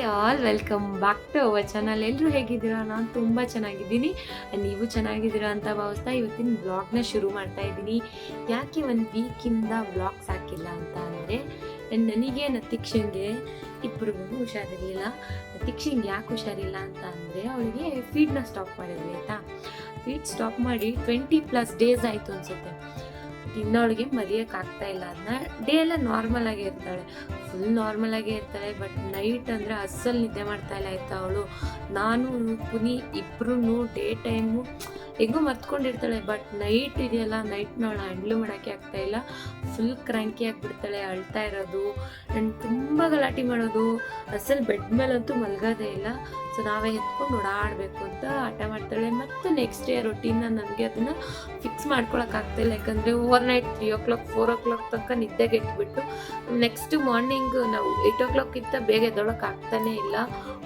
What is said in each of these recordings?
All welcome back to our channel ಎಲ್ಲರೂ ಹೇಗಿದ್ದೀರಾ? ನಾನು ತುಂಬ ಚೆನ್ನಾಗಿದ್ದೀನಿ. ನೀವು ಚೆನ್ನಾಗಿದ್ದೀರಾ ಅಂತ ಭಾವಿಸ್ತಾ ಇವತ್ತಿನ ಬ್ಲಾಗ್ನ ಶುರು ಮಾಡ್ತಾ ಇದ್ದೀನಿ. ಯಾಕೆ ಒಂದು ವೀಕಿಂದ ಬ್ಲಾಗ್ಸ್ ಹಾಕಿಲ್ಲ ಅಂತ ಅಂದರೆ, ನನಗೆ ನತಿಕ್ಷಂಗೆ ಇಬ್ಬರಿಗೂ ಹುಷಾರಿರಲಿಲ್ಲ. ನತಿಕ್ಷಂಗೆ ಯಾಕೆ ಹುಷಾರಿಲ್ಲ ಅಂತ ಅಂದರೆ, ಅವಳಿಗೆ ಫೀಡ್ನ ಸ್ಟಾಪ್ ಮಾಡಿದ್ವಿ ಆಯಿತಾ? ಫೀಡ್ ಸ್ಟಾಪ್ ಮಾಡಿ ಟ್ವೆಂಟಿ ಪ್ಲಸ್ ಡೇಸ್ ಆಯಿತು ಅನಿಸುತ್ತೆ. ಇನ್ನೊಳಗೆ ಅವಳಿಗೆ ಮರೆಯೋಕೆ ಇಲ್ಲ. ಅದನ್ನ ಡೇ ಎಲ್ಲ ನಾರ್ಮಲ್ ಆಗಿ ಇರ್ತಾಳೆ. ಫುಲ್ ಆಗೇ ಇರ್ತಾಳೆ ಬಟ್ ನೈಟ್ ಅಂದರೆ ಅಸ್ಸಲ್ ನಿದ್ದೆ ಮಾಡ್ತಾ ಇಲ್ಲ ಆಯ್ತಾ ಅವಳು. ನಾನು ಪುನಿ ಇಬ್ರು ಡೇ ಟೈಮು ಹೆಂಗೋ ಮರ್ತ್ಕೊಂಡಿರ್ತಾಳೆ ಬಟ್ ನೈಟ್ ಇದೆಯಲ್ಲ ನೈಟ್ನ ಅವಳು ಹ್ಯಾಂಡ್ಲ್ ಮಾಡೋಕ್ಕೆ ಆಗ್ತಾ ಇಲ್ಲ. ಫುಲ್ ಕ್ರ್ಯಾಂಕಿ ಆಗಿಬಿಡ್ತಾಳೆ, ಅಳ್ತಾ ಇರೋದು. ಆ್ಯಂಡ್ ತುಂಬ ಗಲಾಟೆ ಮಾಡೋದು. ಅಸಲ್ ಬೆಡ್ ಮೇಲಂತೂ ಮಲ್ಗೋದೇ ಇಲ್ಲ. ಸೊ ನಾವೇ ಎತ್ಕೊಂಡು ಓಡಾಡಬೇಕು ಅಂತ ಆಟ ಮಾಡ್ತಾಳೆ. ಮತ್ತು ನೆಕ್ಸ್ಟ್ ಡೇ ರೊಟೀನ್ನ ನನಗೆ ಅದನ್ನು ಫಿಕ್ಸ್ ಮಾಡ್ಕೊಳಕ್ಕಾಗ್ತಾಯಿಲ್ಲ ಯಾಕಂದರೆ overnight three o'clock four o'clock ತನಕ ನಿದ್ದೆಗೆ ಇಟ್ಬಿಟ್ಟು ನೆಕ್ಸ್ಟ್ ಮಾರ್ನಿಂಗ್ ನಾವು ಏಯ್ಟ್ ಓ ಕ್ಲಾಕ್ಗಿಂತ ಬೇಗ ಎದ್ದೊಳಕ್ಕೆ ಆಗ್ತಾನೇ ಇಲ್ಲ.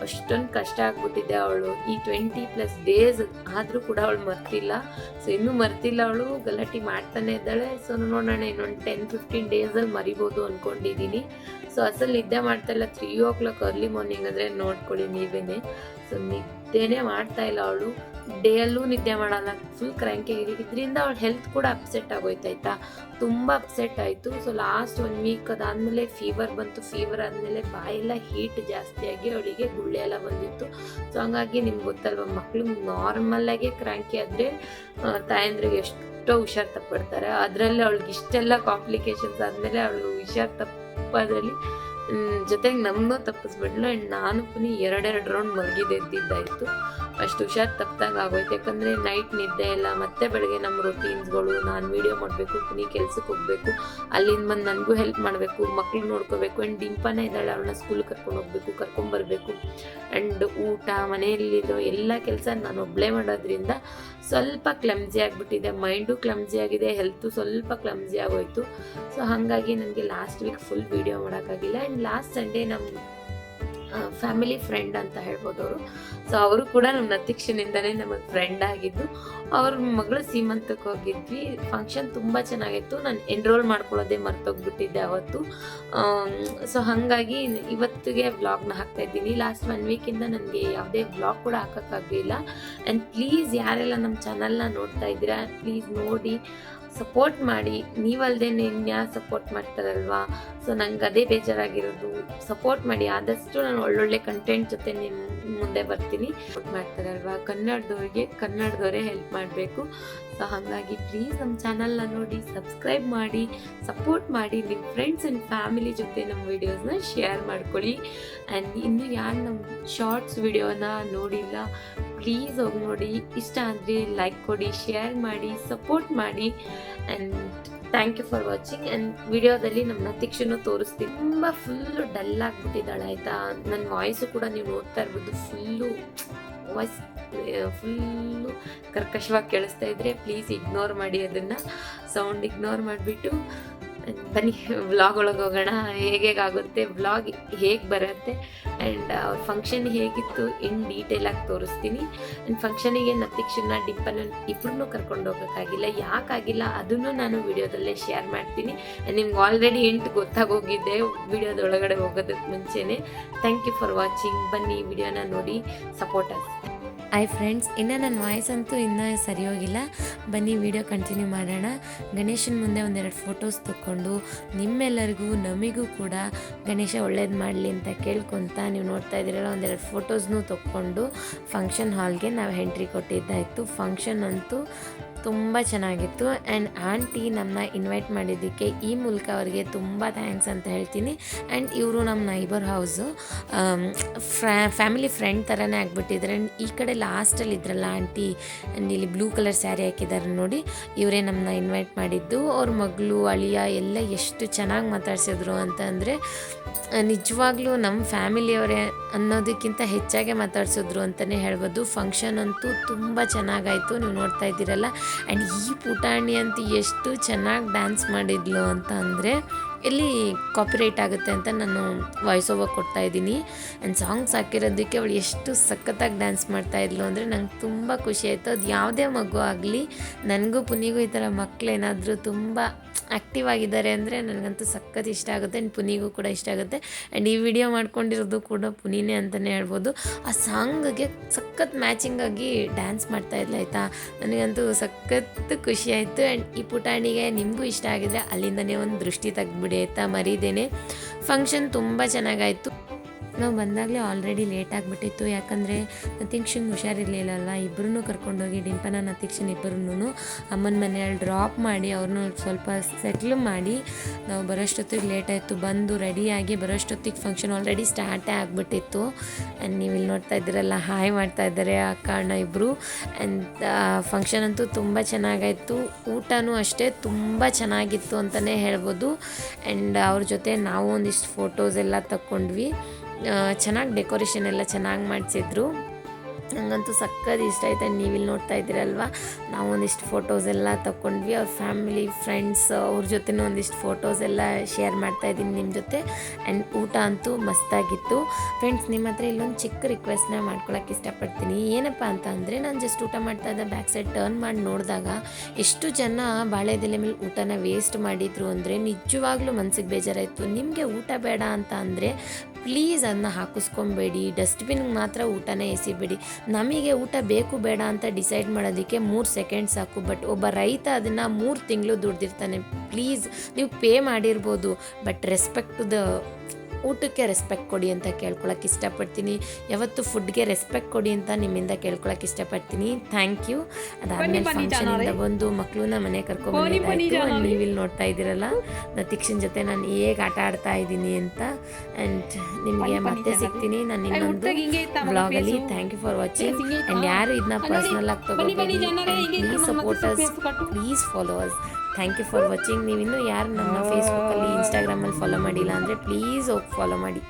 ಅಷ್ಟೊಂದು ಕಷ್ಟ ಆಗ್ಬಿಟ್ಟಿದೆ ಅವಳು. ಈ ಟ್ವೆಂಟಿ ಪ್ಲಸ್ ಡೇಸ್ ಆದರೂ ಕೂಡ ಅವಳು ಮರ್ತಿಲ್ಲ. ಸೊ ಇನ್ನೂ ಮರ್ತಿಲ್ಲ ಅವಳು. ಗಲಾಟೆ ಮಾಡ್ತಾನೆ ಇದ್ದಾಳೆ. ಸೊ ನೋಡೋಣ, ಇನ್ನೊಂದು ಟೆನ್ ಫಿಫ್ಟೀನ್ ಡೇಸಲ್ಲಿ ಮರಿಬೋದು ಅಂದ್ಕೊಂಡಿದ್ದೀನಿ ಸೊ ಅಸಲ್ ನಿದ್ದೆ ಮಾಡ್ತಾ ಇಲ್ಲ. Three o'clock early morning ಅಂದರೆ ನೋಡ್ಕೊಳ್ಳಿ ನೀವೇನೆ. ಸೊ ನಿದ್ದೆನೇ ಮಾಡ್ತಾ ಇಲ್ಲ ಅವಳು. ಡೇ ಅಲ್ಲೂ ನಿದ್ದೆ ಮಾಡಲ್ಲ ಫುಲ್ ಕ್ರ್ಯಾಂಕಿ ಇದರಿಂದ ಅವಳ ಹೆಲ್ತ್ ಕೂಡ ಅಪ್ಸೆಟ್ ಆಗೋಯ್ತು ತುಂಬ ಅಪ್ಸೆಟ್ ಆಯಿತು. ಸೊ ಲಾಸ್ಟ್ ಒನ್ ವೀಕ್ ಅದಾದಮೇಲೆ ಫೀವರ್ ಬಂತು. ಫೀವರ್ ಆದಮೇಲೆ ಬಾಯೆಲ್ಲ ಹೀಟ್ ಜಾಸ್ತಿಯಾಗಿ ಅವಳಿಗೆ ಗುಳ್ಳೆ ಎಲ್ಲ ಬಂದಿತ್ತು. ಸೊ ಹಂಗಾಗಿ ನಿಮ್ಗೆ ಗೊತ್ತಲ್ವ ಮಕ್ಕಳು ನಾರ್ಮಲ್ಲಾಗೆ ಕ್ರ್ಯಾಂಕಿ ಆದರೆ ತಾಯಂದ್ರಿಗೆ ಎಷ್ಟೋ ಹುಷಾರು ತಪ್ಪಿಡ್ತಾರೆ. ಅದರಲ್ಲಿ ಅವಳಿಗೆ ಇಷ್ಟೆಲ್ಲ ಕಾಂಪ್ಲಿಕೇಶನ್ಸ್ ಆದಮೇಲೆ ಅವಳು ಹುಷಾರು ತಪ್ಪೋದ್ರಲ್ಲಿ ಜೊತೆಗೆ ನಮ್ಮನ್ನೂ ತಪ್ಪಿಸ್ಬಿಡ್ಲು ಆ್ಯಂಡ್ ನಾನು ಪುನಿ ಎರಡೆರಡು ರೌಂಡ್ ಮಲಗಿದೆ ಎದ್ದಿದ್ದಾಯಿತು. ಅಷ್ಟು ಹುಷಾರು ತಪ್ಪಿದಂಗೆ ಆಗೋಯ್ತು. ಯಾಕಂದರೆ ನೈಟ್ ನಿದ್ದೆ ಇಲ್ಲ, ಮತ್ತೆ ಬೆಳಗ್ಗೆ ನಮ್ಮ ರೊಟೀನ್ಸ್ಗಳು ನಾನು ವೀಡಿಯೋ ಮಾಡಬೇಕು, ಪುನಿ ಕೆಲ್ಸಕ್ಕೆ ಹೋಗಬೇಕು, ಅಲ್ಲಿಂದ ಬಂದು ನನಗೂ ಹೆಲ್ಪ್ ಮಾಡಬೇಕು, ಮಕ್ಳು ನೋಡ್ಕೋಬೇಕು ಆ್ಯಂಡ್ ಡಿಂಪನೇ ಇದ್ದಾಳೆ, ಅವಳನ್ನ ಸ್ಕೂಲ್ಗೆ ಕರ್ಕೊಂಡು ಹೋಗ್ಬೇಕು ಕರ್ಕೊಂಬರ್ಬೇಕು ಆ್ಯಂಡ್ ಊಟ, ಮನೆಯಲ್ಲಿರೋ ಎಲ್ಲ ಕೆಲಸ ನಾನು ಒಬ್ಬಳೇ ಮಾಡೋದ್ರಿಂದ ಸ್ವಲ್ಪ ಕ್ಲಮ್ಸಿ ಆಗಿಬಿಟ್ಟಿದೆ. ಮೈಂಡು ಕ್ಲಮ್ಸಿ ಆಗಿದೆ ಹೆಲ್ತು ಸ್ವಲ್ಪ ಕ್ಲಮ್ಸಿ ಆಗೋಯ್ತು. ಸೊ ಹಾಗಾಗಿ ನನಗೆ ಲಾಸ್ಟ್ ವೀಕ್ ಫುಲ್ ವೀಡಿಯೋ ಮಾಡೋಕ್ಕಾಗಿಲ್ಲ. ಆ್ಯಂಡ್ ಲಾಸ್ಟ್ ಸಂಡೇ ನಮ್ಮ ಫ್ಯಾಮಿಲಿ ಫ್ರೆಂಡ್ ಅಂತ ಹೇಳ್ಬೋದು ಅವರು. ಸೊ ಅವರು ಕೂಡ ನಮ್ಮ ನತಿಕ್ಷನಿಂದನೇ ನಮಗೆ ಫ್ರೆಂಡ್ ಆಗಿದ್ದು. ಅವ್ರ ಮಗಳು ಸೀಮಂತಕ್ಕೆ ಹೋಗಿದ್ವಿ. ಫಂಕ್ಷನ್ ತುಂಬ ಚೆನ್ನಾಗಿತ್ತು. ನಾನು ಎನ್ರೋಲ್ ಮಾಡ್ಕೊಳ್ಳೋದೇ ಮರ್ತೋಗ್ಬಿಟ್ಟಿದ್ದೆ ಅವತ್ತು. ಸೊ ಹಾಗಾಗಿ ಇವತ್ತಿಗೆ ವ್ಲಾಗ್ನ ಹಾಕ್ತಾ ಇದ್ದೀನಿ. ಲಾಸ್ಟ್ ಒನ್ ವೀಕಿಂದ ನನಗೆ ಯಾವುದೇ ವ್ಲಾಗ್ ಕೂಡ ಹಾಕೋಕ್ಕಾಗಲಿಲ್ಲ. ಆ್ಯಂಡ್ ಪ್ಲೀಸ್ ಯಾರೆಲ್ಲ ನಮ್ಮ ಚಾನಲ್ನ ನೋಡ್ತಾ ಇದ್ದೀರಾ ಪ್ಲೀಸ್ ನೋಡಿ ಸಪೋರ್ಟ್ ಮಾಡಿ. ನೀವಲ್ಲದೆ ಇನ್ಯಾರು ಸಪೋರ್ಟ್ ಮಾಡ್ತಾರಲ್ವಾ? ಸೊ ನಂಗೆ ಅದೇ ಬೇಜಾರಾಗಿರೋದು. ಸಪೋರ್ಟ್ ಮಾಡಿ. ಆದಷ್ಟು ನಾನು ಒಳ್ಳೊಳ್ಳೆ ಕಂಟೆಂಟ್ ಜೊತೆ ನಿಮ್ಮ ಮುಂದೆ ಬರ್ತೀನಿ. ಸಪೋರ್ಟ್ ಮಾಡ್ತಾರಲ್ವಾ? ಕನ್ನಡದವ್ರಿಗೆ, ಕನ್ನಡದವರೇ ಹೆಲ್ಪ್ ಮಾಡಬೇಕು. ಸೊ ಹಾಗಾಗಿ ಪ್ಲೀಸ್ ನಮ್ಮ ಚಾನಲ್ನ ನೋಡಿ ಸಬ್ಸ್ಕ್ರೈಬ್ ಮಾಡಿ ಸಪೋರ್ಟ್ ಮಾಡಿ ನಿಮ್ಮ ಫ್ರೆಂಡ್ಸ್ ಆ್ಯಂಡ್ ಫ್ಯಾಮಿಲಿ ಜೊತೆ ನಮ್ಮ ವಿಡಿಯೋಸ್ನ ಶೇರ್ ಮಾಡ್ಕೊಳ್ಳಿ. ಆ್ಯಂಡ್ ಇನ್ನು ಯಾರು ನಮ್ಮ ಶಾರ್ಟ್ಸ್ ವಿಡಿಯೋನ ನೋಡಿಲ್ಲ ಪ್ಲೀಸ್ ಹೋಗಿ ನೋಡಿ. ಇಷ್ಟ ಅಂದರೆ ಲೈಕ್ ಕೊಡಿ ಶೇರ್ ಮಾಡಿ ಸಪೋರ್ಟ್ ಮಾಡಿ. And thank you for watching and ವಿಡಿಯೋದಲ್ಲಿ ನಮ್ಮ ನತಿಕ್ಷನು ತೋರಿಸ್ತೀವಿ ತುಂಬ ಫುಲ್ಲು ಡಲ್ ಆಗಿಬಿಟ್ಟಿದ್ದಾಳೆ, ಆಯಿತಾ? ನನ್ನ ವಾಯ್ಸು ಕೂಡ ನೀವು ಓದ್ತಾ ಇರ್ಬೋದು ಫುಲ್ಲು ವಾಯ್ಸ್ ಫುಲ್ಲು ಕರ್ಕಶವಾಗಿ ಕೇಳಿಸ್ತಾ ಇದ್ರೆ ಪ್ಲೀಸ್ ಇಗ್ನೋರ್ ಮಾಡಿ ಅದನ್ನು. ಸೌಂಡ್ ಇಗ್ನೋರ್ ಮಾಡಿಬಿಟ್ಟು ಬನ್ನಿ ವ್ಲಾಗ್ ಒಳಗೆ ಹೋಗೋಣ ಹೇಗೇಗಾಗುತ್ತೆ ವ್ಲಾಗ್ ಹೇಗೆ ಬರುತ್ತೆ ಆ್ಯಂಡ್ ಅವ್ರ ಫಂಕ್ಷನ್ ಹೇಗಿತ್ತು ಇನ್ ಡೀಟೇಲಾಗಿ ತೋರಿಸ್ತೀನಿ. ಆ್ಯಂಡ್ ಫಂಕ್ಷನಿಗೆ ನತಿಕ್ಷನ್ನ ಡಿಪ್ಪನ್ನು ಇಬ್ಬರನ್ನೂ ಕರ್ಕೊಂಡು ಹೋಗೋಕ್ಕಾಗಿಲ್ಲ. ಯಾಕಾಗಿಲ್ಲ, ಅದನ್ನು ನಾನು ವಿಡಿಯೋದಲ್ಲೇ ಶೇರ್ ಮಾಡ್ತೀನಿ. ನಿಮ್ಗೆ ಆಲ್ರೆಡಿ ಎಂಟು ಗೊತ್ತಾಗೋಗಿದ್ದೆ ವಿಡಿಯೋದೊಳಗಡೆ ಹೋಗೋದಕ್ಕೆ ಮುಂಚೆನೇ. ಥ್ಯಾಂಕ್ ಯು ಫಾರ್ ವಾಚಿಂಗ್ ಬನ್ನಿ, ವಿಡಿಯೋನ ನೋಡಿ. ಸಪೋರ್ಟ್ ಅಸ್ ಹಾಯ್ ಫ್ರೆಂಡ್ಸ್ ಇನ್ನು ನನ್ನ ವಾಯ್ಸ್ ಅಂತೂ ಇನ್ನೂ ಸರಿ ಹೋಗಿಲ್ಲ ಬನ್ನಿ ವಿಡಿಯೋ ಕಂಟಿನ್ಯೂ ಮಾಡೋಣ. ಗಣೇಶನ ಮುಂದೆ ಒಂದೆರಡು ಫೋಟೋಸ್ ತಕ್ಕೊಂಡು ನಿಮ್ಮೆಲ್ಲರಿಗೂ, ನಮಗೂ ಕೂಡ ಗಣೇಶ ಒಳ್ಳೇದು ಮಾಡಲಿ ಅಂತ ಕೇಳ್ಕೊತ ನೀವು ನೋಡ್ತಾ ಇದ್ದೀರಲ್ಲ, ಒಂದೆರಡು ಫೋಟೋಸ್ನೂ ತಕ್ಕೊಂಡು ಫಂಕ್ಷನ್ ಹಾಲ್ಗೆ ನಾವು ಎಂಟ್ರಿ ಕೊಟ್ಟಿದ್ದಾಯಿತು. ಫಂಕ್ಷನ್ ಅಂತೂ ತುಂಬ ಚೆನ್ನಾಗಿತ್ತು. ಆ್ಯಂಡ್ ಆಂಟಿ ನಮ್ಮನ್ನ ಇನ್ವೈಟ್ ಮಾಡಿದ್ದಕ್ಕೆ ಈ ಮೂಲಕ ಅವರಿಗೆ ತುಂಬ ಥ್ಯಾಂಕ್ಸ್ ಅಂತ ಹೇಳ್ತೀನಿ. ಆ್ಯಂಡ್ ಇವರು ನಮ್ಮ ನೈಬರ್ ಹೌಸು ಫ್ಯಾಮಿಲಿ ಫ್ರೆಂಡ್ ಥರನೇ ಆಗಿಬಿಟ್ಟಿದ್ದಾರೆ ಆ್ಯಂಡ್ ಈ ಕಡೆ ಲಾಸ್ಟಲ್ಲಿ ಇದ್ರಲ್ಲ ಆಂಟಿ ಆ್ಯಂಡ್ ಇಲ್ಲಿ ಬ್ಲೂ ಕಲರ್ ಸ್ಯಾರಿ ಹಾಕಿದ್ದಾರೆ ನೋಡಿ. ಇವರೇ ನಮ್ಮನ್ನ ಇನ್ವೈಟ್ ಮಾಡಿದ್ದು. ಅವ್ರ ಮಗಳು, ಅಳಿಯ ಎಲ್ಲ ಎಷ್ಟು ಚೆನ್ನಾಗಿ ಮಾತಾಡ್ಸಿದ್ರು ಅಂತಂದರೆ ನಿಜವಾಗ್ಲೂ ನಮ್ಮ ಫ್ಯಾಮಿಲಿಯವರೇ ಅನ್ನೋದಕ್ಕಿಂತ ಹೆಚ್ಚಾಗೆ ಮಾತಾಡ್ಸಿದ್ರು ಅಂತಲೇ ಹೇಳ್ಬೋದು. ಫಂಕ್ಷನ್ ಅಂತೂ ತುಂಬ ಚೆನ್ನಾಗಾಯಿತು ನೀವು ನೋಡ್ತಾ ಇದ್ದೀರಲ್ಲ. ಆ್ಯಂಡ್ ಈ ಪುಟಾಣಿ ಅಂತ ಎಷ್ಟು ಚೆನ್ನಾಗಿ ಡ್ಯಾನ್ಸ್ ಮಾಡಿದ್ಲು ಅಂತ ಅಂದರೆ ಎಲ್ಲಿ ಕಾಪಿರೈಟ್ ಆಗುತ್ತೆ ಅಂತ ನಾನು ವಾಯ್ಸ್ ಓವರ್ ಕೊಡ್ತಾ ಇದ್ದೀನಿ. ಆ್ಯಂಡ್ ಸಾಂಗ್ಸ್ ಹಾಕಿರೋದಕ್ಕೆ ಅವಳು ಎಷ್ಟು ಸಖತ್ತಾಗಿ ಡ್ಯಾನ್ಸ್ ಮಾಡ್ತಾ ಇದ್ಲು ಅಂದರೆ ನಂಗೆ ತುಂಬ ಖುಷಿ ಆಯಿತು. ಅದು ಯಾವುದೇ ಮಗು ಆಗಲಿ, ನನಗೂ ಪುನಿಗೂ ಈ ಥರ ಮಕ್ಕಳೇನಾದರೂ ತುಂಬ ಆ್ಯಕ್ಟಿವ್ ಆಗಿದ್ದಾರೆ ಅಂದರೆ ನನಗಂತೂ ಸಖತ್ ಇಷ್ಟ ಆಗುತ್ತೆ ಆ್ಯಂಡ್ ಪುನಿಗೂ ಕೂಡ ಇಷ್ಟ ಆಗುತ್ತೆ. ಆ್ಯಂಡ್ ಈ ವಿಡಿಯೋ ಮಾಡ್ಕೊಂಡಿರೋದು ಕೂಡ ಪುನಿನೇ ಅಂತಲೇ ಹೇಳ್ಬೋದು. ಆ ಸಾಂಗ್ಗೆ ಸಖತ್ ಮ್ಯಾಚಿಂಗಾಗಿ ಡ್ಯಾನ್ಸ್ ಮಾಡ್ತಾ ಇದ್ಲ, ಆಯಿತಾ? ನನಗಂತೂ ಸಖತ್ ಖುಷಿ ಆಯಿತು. ಆ್ಯಂಡ್ ಈ ಪುಟಾಣಿಗೆ ನಿಮಗೂ ಇಷ್ಟ ಆಗಿದ್ರೆ ಅಲ್ಲಿಂದನೇ ಒಂದು ದೃಷ್ಟಿ ತೆಗ್ದುಬಿಡಿ ಆಯಿತಾ? ಮರೀದೇನೆ. ಫಂಕ್ಷನ್ ತುಂಬ ಚೆನ್ನಾಗಾಯಿತು. ನಾವು ಬಂದಾಗಲೇ ಆಲ್ರೆಡಿ ಲೇಟ್ ಆಗಿಬಿಟ್ಟಿತ್ತು. ಯಾಕಂದರೆ ನತೀಕ್ಷಂಗೆ ಹುಷಾರಿರಲಿಲ್ಲ ಅಲ್ವಾ ಇಬ್ಬರೂ ಕರ್ಕೊಂಡೋಗಿ ಡಿಂಪನ, ನತೀಕ್ಷನ್ ಇಬ್ಬರೂ ಅಮ್ಮನ ಮನೆಯಲ್ಲಿ ಡ್ರಾಪ್ ಮಾಡಿ ಅವ್ರನ್ನ ಸ್ವಲ್ಪ ಸೆಟ್ಲ್ ಮಾಡಿ ನಾವು ಬರೋಷ್ಟೊತ್ತಿಗೆ ಲೇಟ್ ಆಯಿತು. ಬಂದು ರೆಡಿಯಾಗಿ ಬರೋಷ್ಟೊತ್ತಿಗೆ ಫಂಕ್ಷನ್ ಆಲ್ರೆಡಿ ಸ್ಟಾರ್ಟೇ ಆಗಿಬಿಟ್ಟಿತ್ತು. ಆ್ಯಂಡ್ ನೀವು ಇಲ್ಲಿ ನೋಡ್ತಾ ಇದ್ದೀರಲ್ಲ ಹಾಯ್ ಮಾಡ್ತಾ ಇದ್ದಾರೆ ಅಕ್ಕ, ಅಣ್ಣ ಇಬ್ಬರು ಆ್ಯಂಡ್ ಫಂಕ್ಷನ್ ಅಂತೂ ತುಂಬ ಚೆನ್ನಾಗಾಯಿತು. ಊಟನೂ ಅಷ್ಟೇ ತುಂಬ ಚೆನ್ನಾಗಿತ್ತು ಅಂತಲೇ ಹೇಳ್ಬೋದು. ಆ್ಯಂಡ್ ಅವ್ರ ಜೊತೆ ನಾವು ಒಂದಿಷ್ಟು ಫೋಟೋಸ್ ಎಲ್ಲ ತಕ್ಕೊಂಡ್ವಿ. ಚೆನ್ನಾಗಿ ಡೆಕೋರೇಷನ್ ಎಲ್ಲ ಚೆನ್ನಾಗಿ ಮಾಡಿಸಿದ್ರು. ನಂಗಂತೂ ಸಕ್ಕತ್ ಇಷ್ಟ ಆಯ್ತು ಆ್ಯಂಡ್ ನೀವು ಇಲ್ಲಿ ನೋಡ್ತಾ ಇದ್ದೀರಲ್ವ? ನಾವು ಒಂದಿಷ್ಟು ಫೋಟೋಸ್ ಎಲ್ಲ ತಗೊಂಡ್ವಿ ಅವ್ರ ಫ್ಯಾಮಿಲಿ ಫ್ರೆಂಡ್ಸ್ ಅವ್ರ ಜೊತೆನೂ ಒಂದಿಷ್ಟು ಫೋಟೋಸ್ ಎಲ್ಲ ಶೇರ್ ಮಾಡ್ತಾ ಇದ್ದೀನಿ ನಿಮ್ಮ ಜೊತೆ. ಆ್ಯಂಡ್ ಊಟ ಅಂತೂ ಮಸ್ತಾಗಿತ್ತು. ಫ್ರೆಂಡ್ಸ್ ನಿಮ್ಮ ಹತ್ರ ಇಲ್ಲೊಂದು ಚಿಕ್ಕ ರಿಕ್ವೆಸ್ಟ್ನ ಮಾಡ್ಕೊಳಕ್ಕೆ ಇಷ್ಟಪಡ್ತೀನಿ. ಏನಪ್ಪ ಅಂತ ಅಂದರೆ, ನಾನು ಜಸ್ಟ್ ಊಟ ಮಾಡ್ತಾ ಇದ್ದ ಬ್ಯಾಕ್ ಸೈಡ್ ಟರ್ನ್ ಮಾಡಿ ನೋಡಿದಾಗ, ಎಷ್ಟು ಜನ ಬಾಳೆದೆಲೆ ಮೇಲೆ ಊಟನ ವೇಸ್ಟ್ ಮಾಡಿದ್ರು ಅಂದರೆ, ನಿಜವಾಗ್ಲೂ ಮನ್ಸಿಗೆ ಬೇಜಾರಾಯಿತು. ನಿಮಗೆ ಊಟ ಬೇಡ ಅಂತ ಅಂದರೆ ಪ್ಲೀಸ್ ಅದನ್ನ ಹಾಕಿಸ್ಕೊಬೇಡಿ ಡಸ್ಟ್ಬಿನ್ಗೆ ಮಾತ್ರ ಊಟನ ಎಸಿಬೇಡಿ. ನಮಗೆ ಊಟ ಬೇಕು, ಬೇಡ ಅಂತ ಡಿಸೈಡ್ ಮಾಡೋದಕ್ಕೆ ಮೂರು ಸೆಕೆಂಡ್ ಸಾಕು. ಬಟ್ ಒಬ್ಬ ರೈತ ಅದನ್ನು ಮೂರು ತಿಂಗಳು ದುಡ್ದಿರ್ತಾನೆ. ಪ್ಲೀಸ್, ನೀವು ಪೇ ಮಾಡಿರ್ಬೋದು. ಬಟ್ ರೆಸ್ಪೆಕ್ಟ್ ಟು ದ ಊಟಕ್ಕೆ ರೆಸ್ಪೆಕ್ಟ್ ಕೊಡಿ ಅಂತ ಕೇಳ್ಕೊಳಕ್ಕೆ ಇಷ್ಟಪಡ್ತೀನಿ. ಯಾವತ್ತು ಫುಡ್ಗೆ ರೆಸ್ಪೆಕ್ಟ್ ಕೊಡಿ ಅಂತ ನಿಮ್ಮಿಂದ ಕೇಳ್ಕೊಳಕ್ಕೆ ಇಷ್ಟಪಡ್ತೀನಿ. ಥ್ಯಾಂಕ್ ಯು ಅದಾದ್ಮೇಲೆ ಫಂಕ್ಷನಿಂದ ಬಂದು ಮಕ್ಕಳನ್ನ ಮನೆ ಕರ್ಕೊಂಡು ನೀವು ಇಲ್ಲಿ ನೋಡ್ತಾ ಇದ್ದೀರಲ್ಲ ನತೀಕ್ಷನ್ ಜೊತೆ ನಾನು ಹೇಗೆ ಆಟ ಆಡ್ತಾ ಇದ್ದೀನಿ ಅಂತ. ಆ್ಯಂಡ್ ನಿಮಗೆ ಮತ್ತೆ ಸಿಗ್ತೀನಿ ನಾನು ಇನ್ನೊಂದು ಬ್ಲಾಗಲ್ಲಿ thank you for watching and ಯಾರು ಇದನ್ನ ಪರ್ಸನಲ್ ಆಗಿ ತಗೋಬೇಡಿ. Please supporters please followers thank you for watching ನೀವಿನ್ನೂ ಯಾರು ನನ್ನ ಫೇಸ್ಬುಕ್ಕಲ್ಲಿ ಇನ್ಸ್ಟಾಗ್ರಾಮಲ್ಲಿ ಫಾಲೋ ಮಾಡಿಲ್ಲ ಅಂದರೆ ಪ್ಲೀಸ್ ಹೋಗಿ ಫಾಲೋ ಮಾಡಿ.